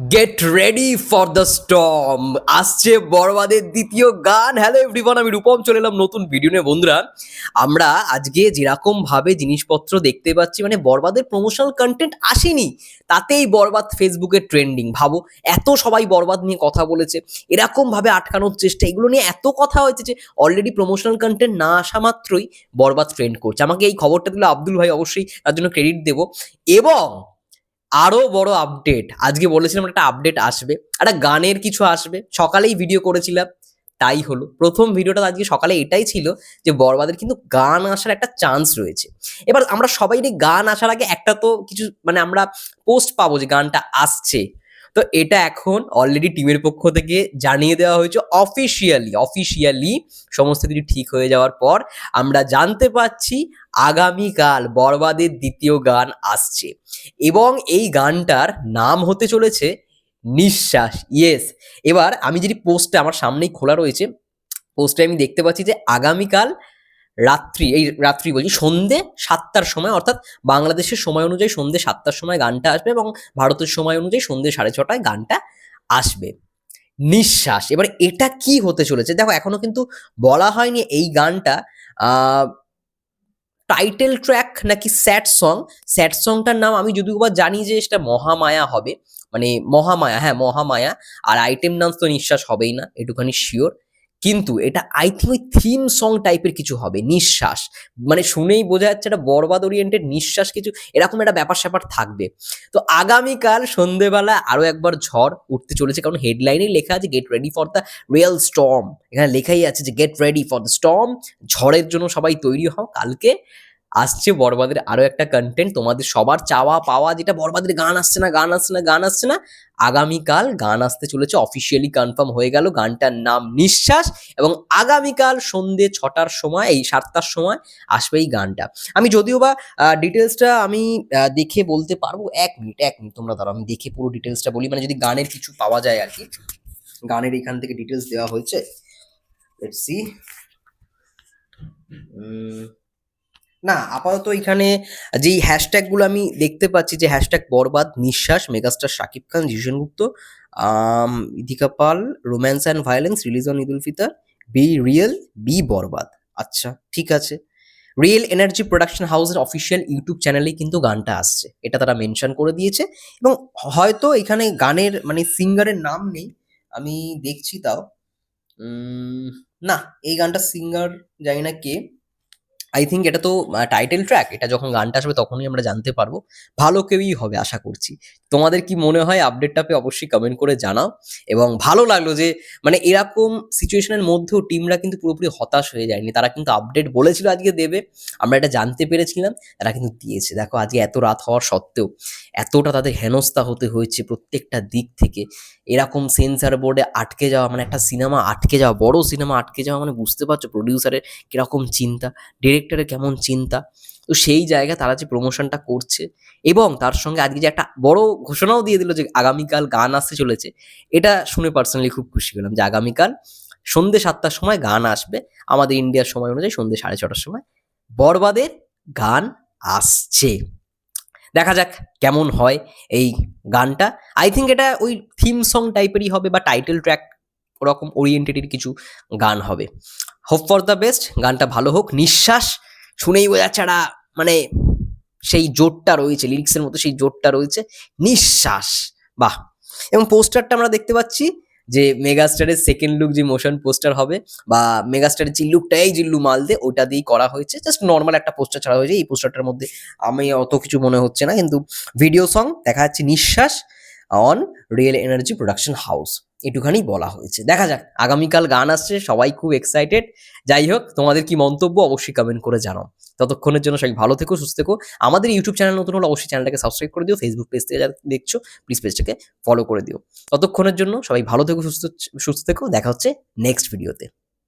Get ready for the storm আসছে বড়বাদের দ্বিতীয় গান। হ্যালো এভরিওয়ান আমি রূপম, চলে এলাম নতুন ভিডিও নিয়ে। বন্ধুরা, আমরা আজকে যেরকম ভাবে জিনিসপত্র দেখতে পাচ্ছি মানে বরবাদের প্রমোশনাল কন্টেন্ট আসেনি, তাতেই বরবাদ ফেসবুকে ট্রেন্ডিং ভাবো, এত সবাই বরবাদ নিয়ে কথা বলেছে এরকম ভাবে আটকানোর চেষ্টা, এগুলো নিয়ে এত কথা হয়েছে যে অলরেডি প্রমোশনাল কন্টেন্ট না আসা মাত্রই বরবাদ ট্রেন্ড করছে। আমাকে এই খবরটা দিলে আব্দুল ভাই, অবশ্যই তার জন্য ক্রেডিট দেবো। এবং আরও বড় আপডেট আজকে বলেছিলাম একটা আপডেট আসবে, একটা গানের কিছু আসবে। সকালেই ভিডিও করেছিলাম, তাই হলো। প্রথম ভিডিওটা আজকে সকালে এটাই ছিল যে বরবাদের কিন্তু গান আসার একটা চান্স রয়েছে। এবার আমরা সবাই গান আসার আগে একটা তো কিছু মানে আমরা পোস্ট পাবো যে গানটা আসছে। তো এটা এখন অলরেডি টিমের পক্ষ থেকে জানিয়ে দেওয়া হয়েছে অফিসিয়ালি অফিসিয়ালি সমস্ত কিছু ঠিক হয়ে যাওয়ার পর আমরা জানতে পাচ্ছি আগামীকাল বরবাদের দ্বিতীয় গান আসছে। এবং এই গানটার নাম হতে চলেছে নিঃশ্বাস ইয়েস এবার আমি যদি পোস্টটা আমার সামনেই খোলা রয়েছে পোস্টে আমি দেখতে পাচ্ছি যে আগামীকাল রাত্রি, এই রাত্রি বলছি সন্ধে সাতটার সময়, অর্থাৎ বাংলাদেশের সময় অনুযায়ী সন্ধে সাতটার সময় গানটা আসবে এবং ভারতের সময় অনুযায়ী সন্ধে সাড়ে ছটায় গানটা আসবে। নিঃশ্বাস, এবার এটা কি হতে চলেছে? দেখো, এখনও কিন্তু বলা হয়নি এই গানটা টাইটেল ট্র্যাক নাকি স্যাড সং স্যাড সংটার নাম আমি যদিও বা জানি যে সেটা মহামায়া হবে মানে মহামায়া হ্যাঁ মহামায়া, আর আইটেম ডান্স তো নিঃশ্বাস হবেই না, এটুখানি শিওর কিন্তু এটা আই থিঙ্ক ওই থিম সং টাইপের কিছু হবে, নিঃশ্বাস। মানে শুনেই বোঝা যাচ্ছে এটা বরবাদ ওরিয়েন্টেড নিঃশ্বাস কিছু, এরকম একটা ব্যাপার স্যাপার থাকবে। তো আগামীকাল সন্ধেবেলা আরও একবার ঝড় উঠতে চলেছে, কারণ হেডলাইনেই লেখা আছে get ready for the real storm এখানে লেখাই আছে যে get ready for the storm ঝড়ের জন্য সবাই তৈরি হও, কালকে আসছে বরবাদের আরও একটা কন্টেন্ট তোমাদের সবার চাওয়া পাওয়া যেটা বরবাদের গান আসছে না, গান আসছে না, গান আসছে না, আগামীকাল গান আসতে চলেছে অফিসিয়ালি কনফার্ম হয়ে গেল গানটার নাম নিঃশ্বাস এবং আগামীকাল সন্ধে ছটার সময়, এই সাতটার সময় আসবে এই গানটা। আমি যদিও বা ডিটেলসটা আমি দেখে বলতে পারব, এক মিনিট এক মিনিট তোমরা ধরো, আমি দেখে পুরো ডিটেলসটা বলি মানে যদি গানের কিছু পাওয়া যায় আর কি, গানের এখান থেকে ডিটেলস দেওয়া হয়েছে না, আপাতত এখানে যেই হ্যাশট্যাগুলো আমি দেখতে পাচ্ছি, যে হ্যাশট্যাগ বরবাদ, নিঃশ্বাস megastar Shakib Khan Zeeshan Gupta Idhika Paul romance and violence release on Eid ul Fitr be real be Barbaad. আচ্ছা ঠিক আছে। রিয়েল এনার্জি প্রোডাকশন হাউসের অফিসিয়াল ইউটিউব চ্যানেলেই কিন্তু গানটা আসছে। এটা তারা মেনশন করে দিয়েছে। এবং হয়তো এখানে গানের মানে সিঙ্গারের নাম নেই, আমি দেখছি তাও। না, এই গানটা সিঙ্গার জানি না কে। আই থিঙ্ক এটা তো টাইটেল ট্র্যাক এটা যখন গানটা আসবে তখনই আমরা জানতে পারব। ভালো কেউই হবে আশা করছি। তোমাদের কি মনে হয় আপডেটটা পেয়ে অবশ্যই কমেন্ট করে জানাও। এবং ভালো লাগল যে মানে এরকম সিচুয়েশনের মধ্যেও টিমরা কিন্তু পুরোপুরি হতাশ হয়ে যায়নি। তারা কিন্তু আপডেট বলেছিল আজকে দেবে। আমরা এটা জানতে পেরেছিলাম, তারা কিন্তু দিয়েছে। দেখো, আজকে এত রাত হওয়ার সত্ত্বেও এতটা তাদের হেনস্থা হতে হয়েছে প্রত্যেকটা দিক থেকে। এরকম সেন্সার বোর্ডে আটকে যাওয়া মানে একটা সিনেমা আটকে যাওয়া, বড় সিনেমা আটকে যাওয়া মানে বুঝতে পারছ প্রডিউসারের কীরকম চিন্তা। ডিরেক্টরের কেমন চিন্তা? তো সেই জায়গায় তারা যে প্রমোশনটা করছে এবং তার সঙ্গে আজকে যে একটা বড় ঘোষণাও দিয়ে দিল যে আগামীকাল গান আসতে চলেছে, এটা শুনে পার্সোনালি খুব খুশি হলাম যে আগামীকাল সন্ধ্যে সাতটার সময় গান আসবে। আমাদের ইন্ডিয়ার সময় অনুযায়ী সন্ধ্যে সাড়ে ছটার সময় বরবাদের গান আসছে। দেখা যাক কেমন হয় এই গানটা। আই থিঙ্ক এটা ওই থিম সং টাইপেরই হবে বা টাইটেল ট্র্যাক ওরকম ওরিয়েন্টেডের কিছু গান হবে। হোপ ফর দ্য বেস্ট গানটা ভালো হোক, নিঃশ্বাস শুনেই বোঝা ছাড়া মানে সেই জোটটা রয়েছে লিরিক্সের মতো সেই জোটটা রয়েছে, নিঃশ্বাস, বাহ। এবং পোস্টারটা আমরা দেখতে পাচ্ছি যে মেগাস্টারের সেকেন্ড লুক যে মোশন পোস্টার হবে, বা মেগাস্টারের যে লুকটা এই জিল্লু মালদে ওটা দিয়েই করা হয়েছে জাস্ট নর্মাল একটা পোস্টার ছাড়া হয়েছে, এই পোস্টারটার মধ্যে আমি অত কিছু মনে হচ্ছে না, কিন্তু ভিডিও সং দেখা যাচ্ছে নিঃশ্বাস on real energy production house এটুখানি বলা হয়েছে। দেখা যাক, আগামীকাল গান আসছে, সবাই খুব এক্সাইটেড যাই হোক, তোমাদের কি মন্তব্য অবশ্যই কমেন্ট করে জানাও। ততক্ষণের জন্য সবাই ভালো থেকো, সুস্থ থেকো। আমাদের ইউটিউব চ্যানেল নতুন হলে অবশ্যই চ্যানেলটাকে সাবস্ক্রাইব করে দিও। ফেসবুক পেজ থেকে যারা দেখছ প্লিজ পেজটাকে ফলো করে দিও। ততক্ষণের জন্য সবাই ভালো থেকো, সুস্থ সুস্থ থেকো। দেখা হচ্ছে নেক্সট ভিডিওতে